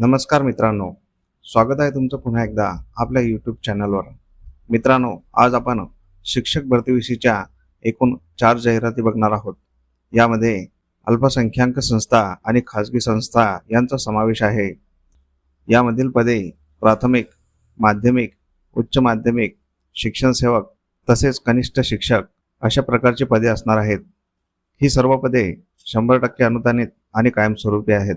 नमस्कार मित्रांनो. स्वागत आहे तुमचं पुन्हा एकदा आपल्या यूट्यूब चॅनलवर मित्रांनो आज आपण शिक्षक भरतीविषयीच्या एकूण चार जाहिराती बघणार आहोत. यामध्ये अल्पसंख्याक संस्था आणि खाजगी संस्था यांचा समावेश आहे. यामधील पदे प्राथमिक माध्यमिक उच्च माध्यमिक शिक्षण सेवक तसेच कनिष्ठ शिक्षक अशा प्रकारची पदे असणार आहेत. ही सर्व पदे शंभर टक्के अनुदानित आणि कायमस्वरूपी आहेत.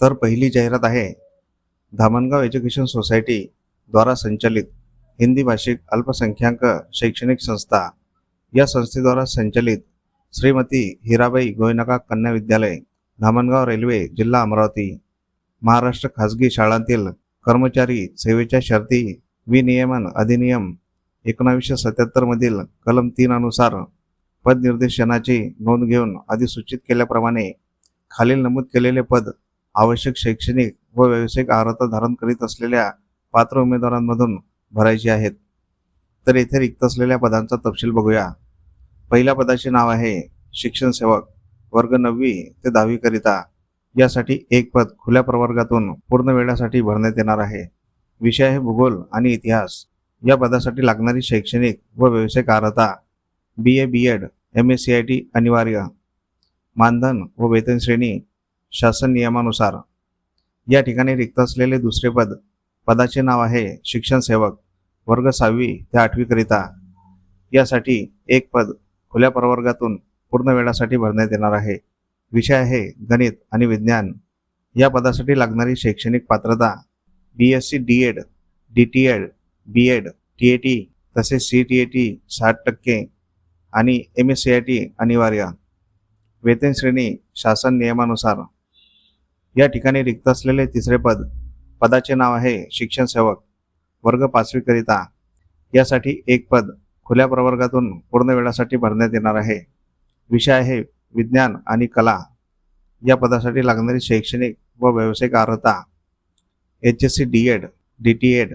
तर पहिली जाहिरात आहे धामणगाव एज्युकेशन सोसायटी द्वारा संचालित हिंदी भाषिक अल्पसंख्याक शैक्षणिक संस्था या संस्थेद्वारा संचालित श्रीमती हिराबाई गोयनका कन्या विद्यालय धामणगाव रेल्वे जिल्हा अमरावती महाराष्ट्र खाजगी शाळांतील कर्मचारी सेवेच्या शर्ती विनियमन अधिनियम एकोणावीसशे सत्याहत्तरमधील कलम तीन अनुसार पदनिर्देशनाची नोंद घेऊन अधिसूचित केल्याप्रमाणे खालील नमूद केलेले पद आवश्यक शैक्षणिक व व्यावसायिक अर्हता धारण करीत असलेल्या पात्र उमेदवारांमधून भरायची आहेत. तर येथे रिक्त असलेल्या पदांचा तपशील बघूया. पहिल्या पदाचे नाव आहे शिक्षण सेवक वर्ग नववी ते दहावी करिता. यासाठी एक पद खुल्या प्रवर्गातून पूर्ण वेळासाठी भरण्यात येणार आहे. विषय आहे भूगोल आणि इतिहास. या पदासाठी लागणारी शैक्षणिक व व्यावसायिक अर्हता B A B Ed M S C I T अनिवार्य. मानधन व वेतन श्रेणी शासन नियमानुसार या ठिकाणी रिक्त असलेले दुसरे पद पदाचे नाव आहे शिक्षण सेवक वर्ग सहावी ते आठवीकरिता यासाठी एक पद खुल्या प्रवर्गातून पूर्ण वेळासाठी भरण्यात येणार आहे. विषय आहे गणित आणि विज्ञान. या पदासाठी लागणारी शैक्षणिक पात्रता B S C D Ed D T Ed B Ed T A T तसेच सी टी ए टी साठ टक्के आणि M S C I T अनिवार्य. वेतन श्रेणी शासन नियमानुसार या ठिकाणी रिक्त असलेले तिसरे पद पदाचे नाव आहे शिक्षण सेवक वर्ग पाचवीकरिता यासाठी एक पद खुल्या प्रवर्गातून पूर्ण वेळासाठी भरण्यात येणार आहे. विषय आहे विज्ञान आणि कला. या पदासाठी लागणारी शैक्षणिक व व्यावसायिक अर्हता. H S C D Ed D T Ed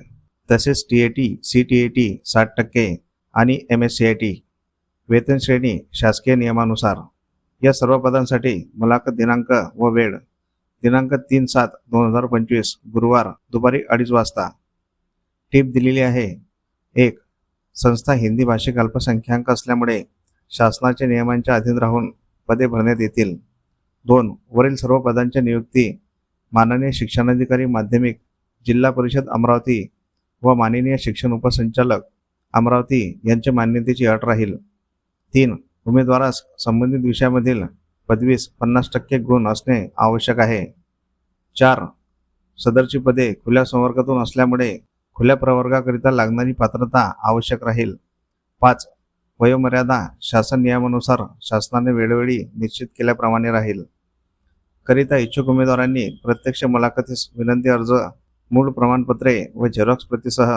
तसेच T A T C T A T साठ टक्के आणि M S C I T. वेतन श्रेणी शासकीय नियमानुसार. या सर्व पदांसाठी मुलाखत दिनांक व वेळ दिनांक तीन सात दोन हजार पंचवीस गुरुवार दुपारी अडीच वाजता. टीप दिलेली आहे. एक संस्था हिंदी भाषिक अल्पसंख्याक असल्यामुळे शासनाच्या नियमांच्या अधीन राहून पदे भरण्यात येतील. दोन वरील सर्व पदांच्या नियुक्ती माननीय शिक्षणाधिकारी माध्यमिक जिल्हा परिषद अमरावती व माननीय शिक्षण उपसंचालक अमरावती यांच्या मान्यतेची अट राहील. तीन उमेदवारास संबंधित विषयामधील पदवीस पन्नास टक्के गुण असणे आवश्यक आहे. चार सदरची पदे खुल्या संवर्गातून असल्यामुळे खुल्या प्रवर्गाकरिता लागणारी पात्रता आवश्यक राहील. पाच वयोमर्यादा शासन नियमानुसार शासनाने वेळोवेळी निश्चित केल्याप्रमाणे राहील. करिता इच्छुक उमेदवारांनी प्रत्यक्ष मुलाखतीस विनंती अर्ज मूळ प्रमाणपत्रे व झेरॉक्स प्रतीसह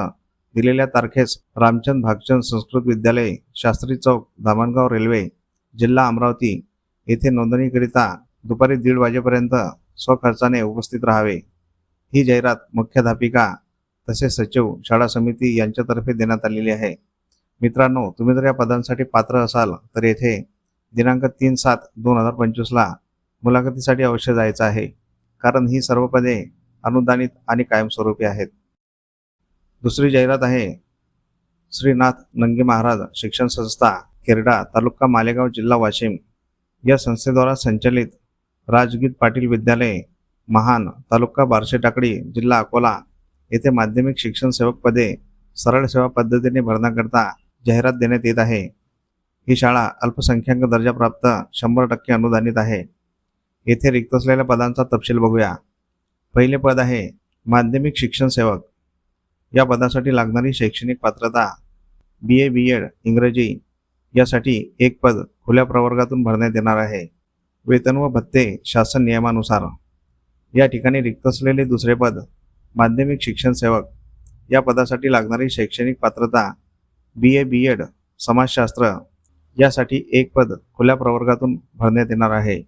दिलेल्या तारखेस रामचंद भागचंद संस्कृत विद्यालय शास्त्री चौक धामणगाव रेल्वे जिल्हा अमरावती येथे नोंदणीकरिता दुपारी दीड वाजेपर्यंत स्वखर्चाने उपस्थित राहावे. ही जाहिरात मुख्याध्यापिका तसेच सचिव शाळा समिती यांच्यातर्फे देण्यात आलेली आहे. मित्रांनो तुम्ही जर या पदांसाठी पात्र असाल तर येथे दिनांक तीन सात दोन हजार पंचवीसला मुलाखतीसाठी अवश्य जायचं आहे कारण ही सर्व पदे अनुदानित आणि कायमस्वरूपी आहेत. दुसरी जाहिरात आहे श्रीनाथ नंगे महाराज शिक्षण संस्था केरडा तालुका मालेगाव जिल्हा वाशिम. या संस्थेद्वारा संचालित राजगीत पाटील विद्यालय महान तालुका बारशे टाकडी जिल्हा अकोला येथे माध्यमिक शिक्षण सेवक पदे सरळ सेवा पद्धतीने भरण्याकरता जाहिरात देण्यात येत आहे. ही शाळा अल्पसंख्याक दर्जाप्राप्त शंभर टक्के अनुदानित आहे. येथे रिक्त असलेल्या पदांचा तपशील बघूया. पहिले पद आहे माध्यमिक शिक्षण सेवक. या पदासाठी लागणारी शैक्षणिक पात्रता बी ए बी एड इंग्रजी यासाठी एक पद खुल्या प्रवर्गातून भरण्यात येणार आहे. वेतन व भत्ते शासन नियमानुसार. या ठिकाणी रिक्त असलेले दुसरे पद माध्यमिक शिक्षण सेवक. या पदासाठी लागणारी शैक्षणिक पात्रता बी ए बी एड समाजशास्त्र यासाठी एक पद खुल्या प्रवर्गातून भरण्यात येणार आहे.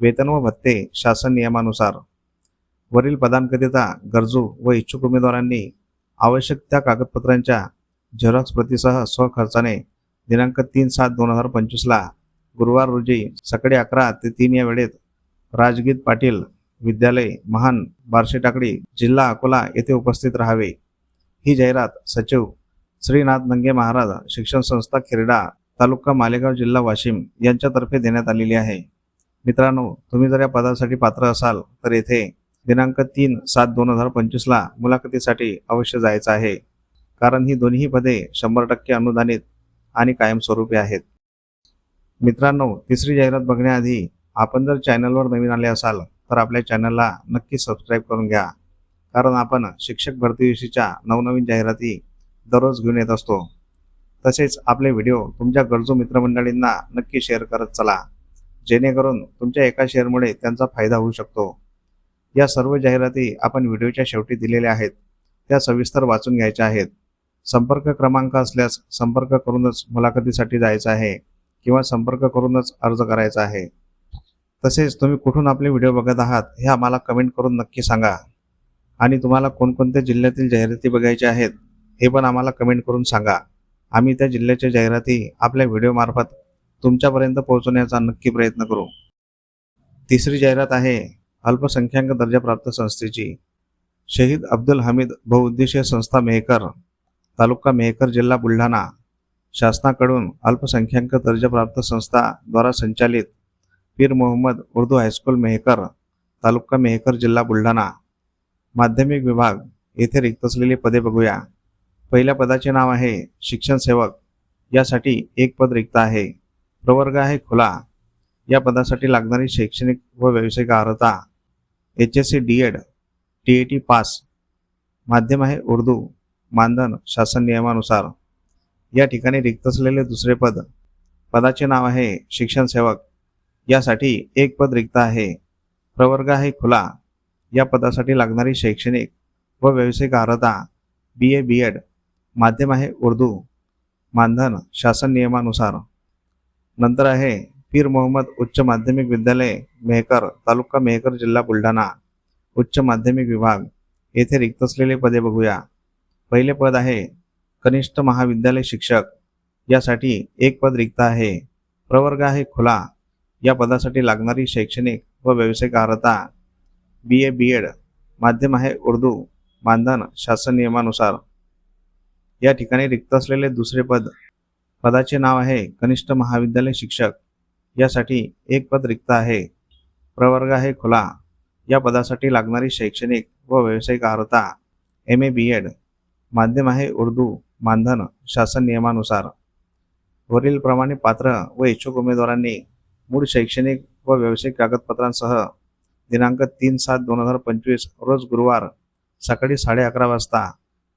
वेतन व भत्ते शासन नियमानुसार. वरील पदांकरिता गरजू व इच्छुक उमेदवारांनी आवश्यक त्या कागदपत्रांच्या झेरॉक्स प्रतीसह स्वखर्चाने दिनांक तीन सात दोन हजार पंचवीसला गुरुवार रोजी सकाळी अकरा ते तीन या वेळेत राजगीत पाटील विद्यालय महान बार्शी टाकडी जिल्हा अकोला येथे उपस्थित राहावे. ही जाहिरात सचिव श्रीनाथ नंगे महाराज शिक्षण संस्था खेरडा तालुका मालेगाव जिल्हा वाशिम यांच्यातर्फे देण्यात आलेली आहे. मित्रांनो तुम्ही जर या पदासाठी पात्र असाल तर येथे दिनांक तीन सात दोन हजार पंचवीसला मुलाखतीसाठी अवश्य जायचं आहे. कारण ही दोन्ही पदे शंभर टक्के अनुदानित आणि कायमस्वरूपी आहेत. मित्रांनो तिसरी जाहिरात बघण्याआधी आपण जर चॅनलवर नवीन आले असाल तर आपल्या चॅनलला नक्की सबस्क्राईब करून घ्या. कारण आपण शिक्षक भरतीविषयीच्या नवनवीन जाहिराती दररोज घेऊन येत असतो. तसेच आपले व्हिडिओ तुमच्या गरजू मित्रमंडळींना नक्की शेअर करत चला. जेणेकरून तुमच्या एका शेअरमुळे त्यांचा फायदा होऊ शकतो. या सर्व जाहिराती आपण व्हिडिओच्या शेवटी दिलेल्या आहेत. त्या सविस्तर वाचून घ्यायच्या आहेत. संपर्क क्रमांक असल्यास संपर्क करूनच मुलाखतीसाठी जायचं आहे किंवा संपर्क करूनच अर्ज करायचा आहे. तसेच तुम्ही कुठून आपले व्हिडिओ बघत आहात हे आम्हाला कमेंट करून नक्की सांगा. आणि तुम्हाला कोणकोणत्या जिल्ह्यातील जाहिराती बघायच्या आहेत हे पण आम्हाला कमेंट करून सांगा. आम्ही त्या जिल्ह्याच्या जाहिराती आपल्या व्हिडिओमार्फत तुमच्यापर्यंत पोहोचवण्याचा नक्की प्रयत्न करू. तिसरी जाहिरात आहे अल्पसंख्याक दर्जाप्राप्त संस्थेची. शहीद अब्दुल हमीद बहुउद्देशीय संस्था मेहकर. तालुका मेहकर जिल्हा बुलढाणा शासनाकडून अल्पसंख्याक दर्जाप्राप्त संस्थाद्वारा संचालित पीर मोहम्मद उर्दू हायस्कूल मेहकर तालुका मेहकर जिल्हा बुलढाणा. माध्यमिक विभाग येथे रिक्त असलेली पदे बघूया. पहिल्या पदाचे नाव आहे शिक्षण सेवक. यासाठी एक पद रिक्त आहे. प्रवर्ग आहे खुला. या पदासाठी लागणारी शैक्षणिक व व्यावसायिक अर्हता H S C D Ed T A T pass. माध्यम आहे उर्दू. मानधन शासन नियमानुसार या ठिकाणी रिक्त असलेले दुसरे पद पदाचे नाव आहे शिक्षण सेवक. यासाठी एक पद रिक्त आहे. प्रवर्ग आहे खुला. या पदासाठी लागणारी शैक्षणिक व व्यावसायिक अर्हता बी ए बी एड माध्यम आहे उर्दू. मानधन शासन नियमानुसार. नंतर आहे पीर मोहम्मद उच्च माध्यमिक विद्यालय मेहकर तालुका मेहकर जिल्हा बुलढाणा उच्च माध्यमिक विभाग. येथे रिक्त असलेले पदे बघूया. पहिले पद आहे कनिष्ठ महाविद्यालय शिक्षक. यासाठी एक पद रिक्त आहे. प्रवर्ग आहे खुला. या पदासाठी लागणारी शैक्षणिक व व्यावसायिक अर्हता बी ए बी एड माध्यम आहे उर्दू मानधन शासन नियमानुसार. या ठिकाणी रिक्त असलेले दुसरे पद पदाचे नाव आहे कनिष्ठ महाविद्यालय शिक्षक. यासाठी एक पद रिक्त आहे. प्रवर्ग आहे खुला. या पदासाठी लागणारी शैक्षणिक व व्यावसायिक अर्हता एम ए बी एड माध्यम आहे उर्दू मानधन शासन नियमानुसार. वरील प्रमाणे पात्र व इच्छुक उमेदवारांनी मूळ शैक्षणिक व व्यावसायिक कागदपत्रांसह दिनांक तीन सात दोन हजार पंचवीस रोज गुरुवार सकाळी साडे अकरा वाजता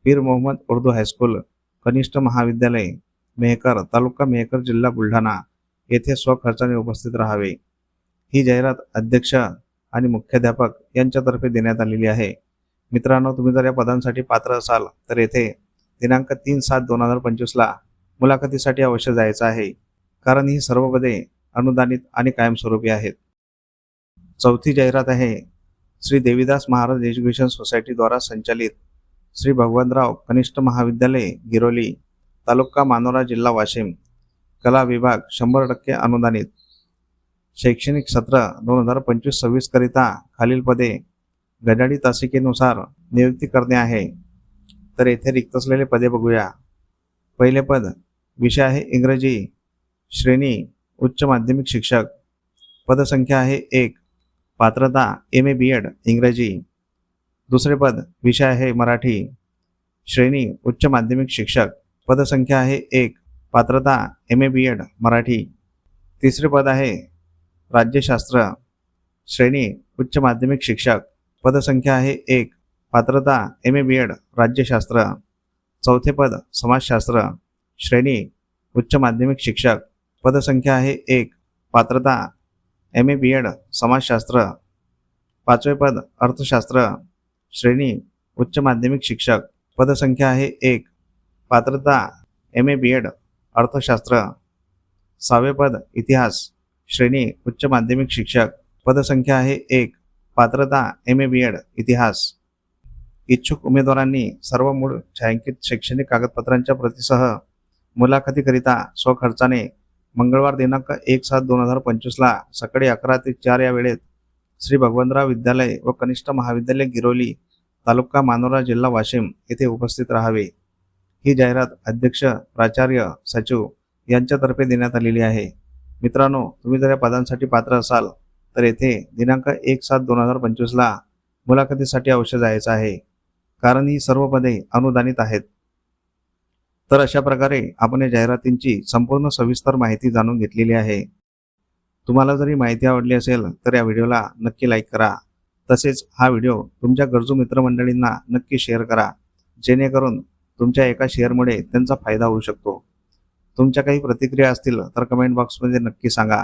पीर मोहम्मद उर्दू हायस्कूल कनिष्ठ महाविद्यालय मेहकर तालुका मेहकर जिल्हा बुलढाणा येथे स्वखर्चाने उपस्थित राहावे. ही जाहिरात अध्यक्ष आणि मुख्याध्यापक यांच्यातर्फे देण्यात आलेली आहे. मित्रांनो तुम्ही जर या पदांसाठी पात्र असाल तर येथे दिनांक तीन सात दोन हजार पंचवीसला मुलाखतीसाठी अवश्य जायचं आहे. कारण ही सर्व पदे अनुदानित आणि कायमस्वरूपी आहेत. चौथी जाहिरात आहे श्री देवीदास महाराज एज्युकेशन सोसायटीद्वारा संचालित श्री भगवंतराव कनिष्ठ महाविद्यालय गिरोली तालुका मानोरा जिल्हा वाशिम कला विभाग शंभर टक्के अनुदानित. शैक्षणिक सत्र दोन हजार पंचवीस सव्वीसकरिता खालील पदे गडाडी तासिकेनुसार नियुक्ती करणे आहे. तर येथे रिक्त असलेले पदे बघूया. पहिले पद विषय आहे इंग्रजी. श्रेणी उच्च माध्यमिक शिक्षक. पदसंख्या आहे एक. पात्रता एम ए बी एड इंग्रजी. दुसरे पद विषय आहे मराठी. श्रेणी उच्च माध्यमिक शिक्षक. पदसंख्या आहे एक. पात्रता M A B Ed Marathi. तिसरे पद आहे राज्यशास्त्र. श्रेणी उच्च माध्यमिक शिक्षक. पदसंख्या आहे एक. पात्रता एम ए बी एड राज्यशास्त्र. चौथे पद समाजशास्त्र. श्रेणी उच्च माध्यमिक शिक्षक. पदसंख्या आहे एक. पात्रता एम ए बी एड समाजशास्त्र. पाचवे पद अर्थशास्त्र. श्रेणी उच्च माध्यमिक शिक्षक. पदसंख्या आहे एक. पात्रता एम ए बी एड अर्थशास्त्र. सहावे पद इतिहास. श्रेणी उच्च माध्यमिक शिक्षक. पदसंख्या आहे एक. पात्रता एम ए बी एड इतिहास. इच्छुक उमेदवारांनी सर्व मूळ छायांकित शैक्षणिक कागदपत्रांच्या प्रतिसह मुलाखतीकरिता स्वखर्चाने मंगळवार दिनांक एक सात दोन हजार पंचवीसला सकाळी अकरा ते चार या वेळेत श्री भगवंतराव विद्यालय व कनिष्ठ महाविद्यालय गिरोली तालुका मानोरा जिल्हा वाशिम येथे उपस्थित राहावे. ही जाहिरात अध्यक्ष प्राचार्य सचिव यांच्यातर्फे देण्यात आलेली आहे. मित्रांनो तुम्ही जर या पदांसाठी पात्र असाल तर येथे दिनांक एक सात दोन हजार पंचवीसला मुलाखतीसाठी अवश्य जायचं आहे. कारण ही सर्व पदे अनुदानित आहेत. तर अशा प्रकारे आपण या जाहिरातींची संपूर्ण सविस्तर माहिती जाणून घेतलेली आहे. तुम्हाला जरी माहिती आवडली असेल तर या व्हिडिओला नक्की लाईक करा. तसेच हा व्हिडिओ तुमच्या गरजू मित्रमंडळींना नक्की शेअर करा. जेणेकरून तुमच्या एका शेअरमुळे त्यांचा फायदा होऊ शकतो. तुमच्या काही प्रतिक्रिया असतील तर कमेंट बॉक्समध्ये नक्की सांगा.